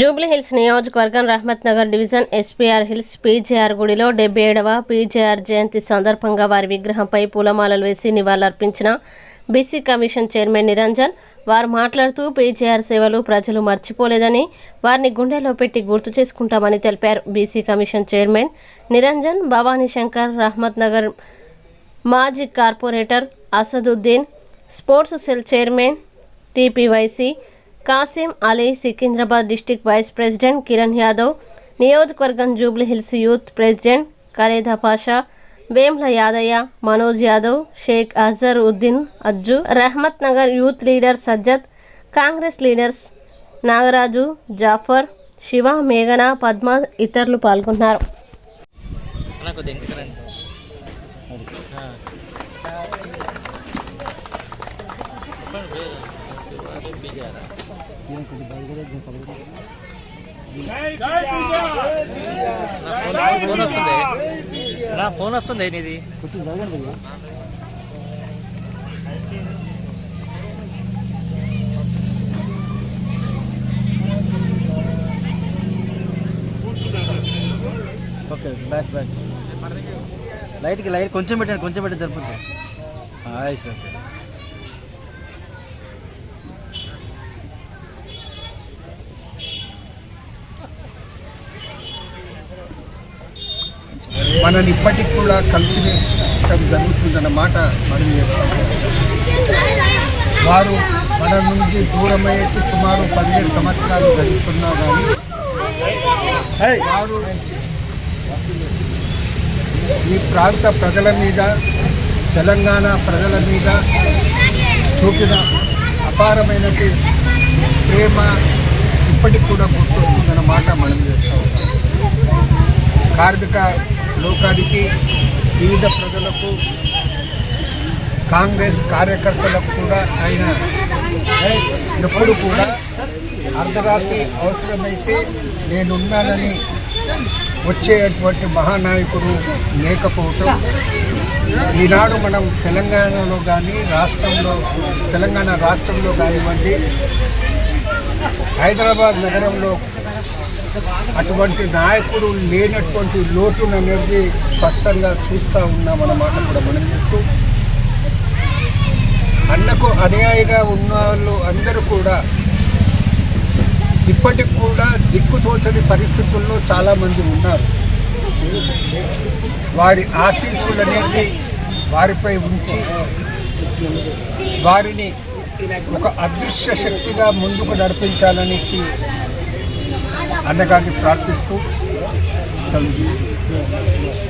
జూబ్లీహిల్స్ నియోజకవర్గం Rahmat Nagar division SPR Hills PJR గుడిలో డెబ్బై ఏడవ పీజేఆర్ జయంతి సందర్భంగా వారి విగ్రహంపై పూలమాలలు వేసి నివాళులర్పించిన బీసీ కమిషన్ చైర్మన్ నిరంజన్. వారు మాట్లాడుతూ పీజేఆర్ సేవలు ప్రజలు మర్చిపోలేదని వారిని గుండెలో పెట్టి గుర్తు చేసుకుంటామని తెలిపారు BC commission chairman Niranjan. Bhavani Shankar Rahmat Nagar మాజీ corporator Asaduddin sports cell chairman TPYC Kasim Ali Secunderabad district vice president Kiran Yadav నియోజకవర్గం Jubilee Hills youth president Khalida Pasha Vemla Yadaiah Manoj Yadav Sheikh Azhar Uddin Ajju Rahmat Nagar youth leader Sajjad Congress leaders Nagaraju Jafar Shiva మేఘన పద్మ ఇతరులు పాల్గొన్నారు. చెప్పండి phone phone వస్తుంది నా phone వస్తుంది నీది okay back back లైట్కి లైట్ కొంచెం పెట్టండి కొంచెం పెట్టండి సరిపోతుంది సార్ మనని ఇప్పటికి కూడా కలిసివేయడం జరుగుతుందన్నమాట మనం చేస్తాం. వారు మన నుంచి దూరమయ్యేసి సుమారు పదిహేడు సంవత్సరాలు గడుస్తున్నా కానీ వారు ఈ ప్రాంత ప్రజల మీద తెలంగాణ ప్రజల మీద చూపిన అపారమైన ప్రేమ ఇప్పటికి కూడా గుర్తొస్తుందన్నమాట మనం చేస్తూ. కార్మిక లోకానికి వివిధ ప్రజలకు కాంగ్రెస్ కార్యకర్తలకు కూడా ఆయన ఎప్పుడు కూడా అర్ధరాత్రి అవసరమైతే నేనున్నానని వచ్చేటువంటి మహానాయకుడు లేకపోవటం. ఈనాడు మనం తెలంగాణలో కానీ రాష్ట్రంలో తెలంగాణ రాష్ట్రంలో కానివ్వండి హైదరాబాద్ నగరంలో అటువంటి నాయకుడు లేనటువంటి లోటును అనేది స్పష్టంగా చూస్తూ ఉన్నామన్నమాట కూడా మనం చెప్తూ అన్నకు అనుయాయిగా ఉన్న వాళ్ళు అందరూ కూడా ఇప్పటికి కూడా దిక్కుతోచని పరిస్థితుల్లో చాలామంది ఉన్నారు. వారి ఆశీస్సులనేది వారిపై ఉంచి వారిని ఒక అదృశ్య శక్తిగా ముందుకు నడిపించాలనేసి అన్నగారిని ప్రార్థిస్తూ సెలవు తీసుకుంటున్నాను.